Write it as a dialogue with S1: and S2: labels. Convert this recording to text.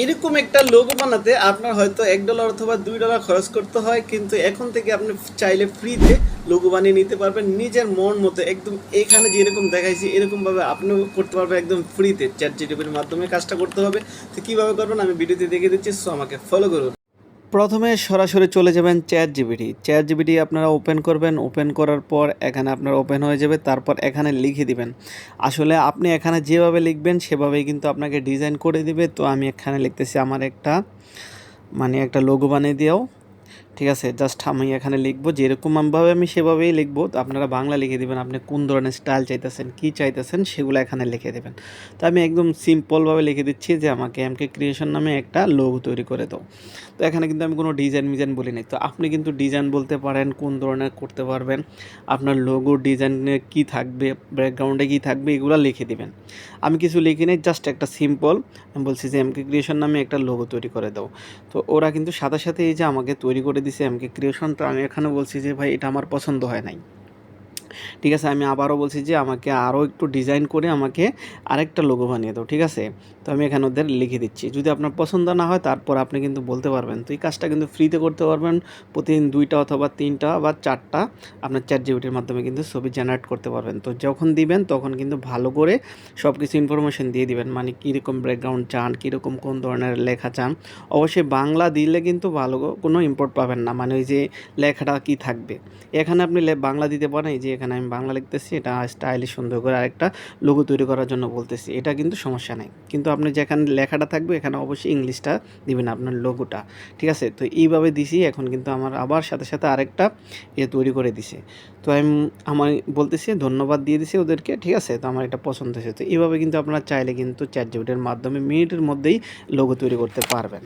S1: এরকম একটা লোগো বানাতে আপনার হয়তো এক ডলার অথবা দুই ডলার খরচ করতে হয়, কিন্তু এখন থেকে আপনি চাইলে ফ্রিতে লোগো বানিয়ে নিতে পারবেন। নিজের মন মতো একদম এখানে যেরকম দেখাইছি, এরকমভাবে আপনিও করতে পারবেন একদম ফ্রিতে চ্যাট জিটিপির মাধ্যমে কাজটা করতে হবে। তো কীভাবে করবেন আমি ভিডিওতে দেখে দিচ্ছি সো আমাকে ফলো করুন। প্রথমে সরাসরি চলে যাবেন চ্যাট জিবিটি চ্যাট জিবিটি আপনারা ওপেন করবেন, ওপেন করার পর এখানে আপনার ওপেন হয়ে যাবে, তারপর এখানে লিখে দিবেন। আসলে আপনি এখানে যেভাবে লিখবেন, সেভাবেই কিন্তু আপনাকে ডিজাইন করে দিবে। তো আমি এখানে লিখতেছি আমার একটা মানে একটা লোগো বানিয়ে দিও ঠিক আছে জাস্ট আমি এখানে লিখব যেরকমভাবে আমি সেভাবেই লিখব আপনারা বাংলা লিখে দেবেন, আপনি কোন ধরনের স্টাইল চাইতেছেন, কী চাইতেছেন, সেগুলো এখানে লিখে দেবেন। তো আমি একদম সিম্পলভাবে লিখে দিচ্ছি যে, আমাকে এমকে ক্রিয়েশন নামে একটা লোগো তৈরি করে দাও। তো এখানে কিন্তু আমি কোনো ডিজাইন মিজাইন বলি বলিনি তো আপনি কিন্তু ডিজাইন বলতে পারেন, কোন ধরনের করতে পারবেন, আপনার লোগো ডিজাইনে কী থাকবে ব্যাকগ্রাউন্ডে কী থাকবে, এগুলো লিখে দিবেন। আমি কিছু লিখি নেই জাস্ট একটা সিম্পল আমি বলছি যে এমকে ক্রিয়েশন নামে একটা লোগো তৈরি করে দাও। তো ওরা কিন্তু সাথে সাথে এই যে আমাকে তৈরি করে দিছে এমকে ক্রিয়েশন তো আমি এখানে বলছি যে ভাই এটা আমার পছন্দ হয় নাই। ঠিক আছে, আমি আবারও বলছি যে আমাকে আরও একটু ডিজাইন করে আমাকে আরেকটা লোগো বানিয়ে দাও, ঠিক আছে? তো আমি এখানে ওদের লিখে দিচ্ছি। যদি আপনার পছন্দ না হয়, তারপর আপনি কিন্তু বলতে পারবেন। তো এই কাজটা কিন্তু ফ্রিতে করতে পারবেন। প্রতিদিন দুইটা অথবা তিনটা বা চারটা আপনার চ্যাট জিবিটির মাধ্যমে কিন্তু ছবি জেনারেট করতে পারবেন। তো যখন দিবেন, তখন কিন্তু ভালো করে সব কিছু ইনফরমেশন দিয়ে দিবেন। মানে কীরকম ব্যাকগ্রাউন্ড চান, কীরকম কোন ধরনের লেখা চান। অবশ্যই বাংলা দিলে কিন্তু ভালো কোনো ইম্পোর্ট পাবেন না। মানে ওই যে লেখাটা কি থাকবে? এখানে আপনি বাংলা দিতে পারেন, এই যে এখানে আমি বাংলা লিখতেছি, এটা স্টাইলিশ সুন্দর করে আরেকটা লোগো তৈরি করার জন্য বলতেছি। এটা কিন্তু সমস্যা নেই। কিন্তু আপনি যেখানে লেখাটা থাকবে, এখানে অবশ্যই ইংলিশটা দিবেন আপনার লোগোটা ঠিক আছে? তো এইভাবে দিছি, এখন কিন্তু আমার আবার সাথে সাথে আরেকটা ইয়ে তৈরি করে দিছে। তো আমি, আমার বলতেছি, ধন্যবাদ দিয়ে দিছি ওদেরকে, ঠিক আছে? তো আমার এটা পছন্দ হয়েছে। তো এইভাবে কিন্তু আপনারা চাইলে কিন্তু চ্যাট জিপিটির মাধ্যমে মিনিটের মধ্যেই লোগো তৈরি করতে পারবেন।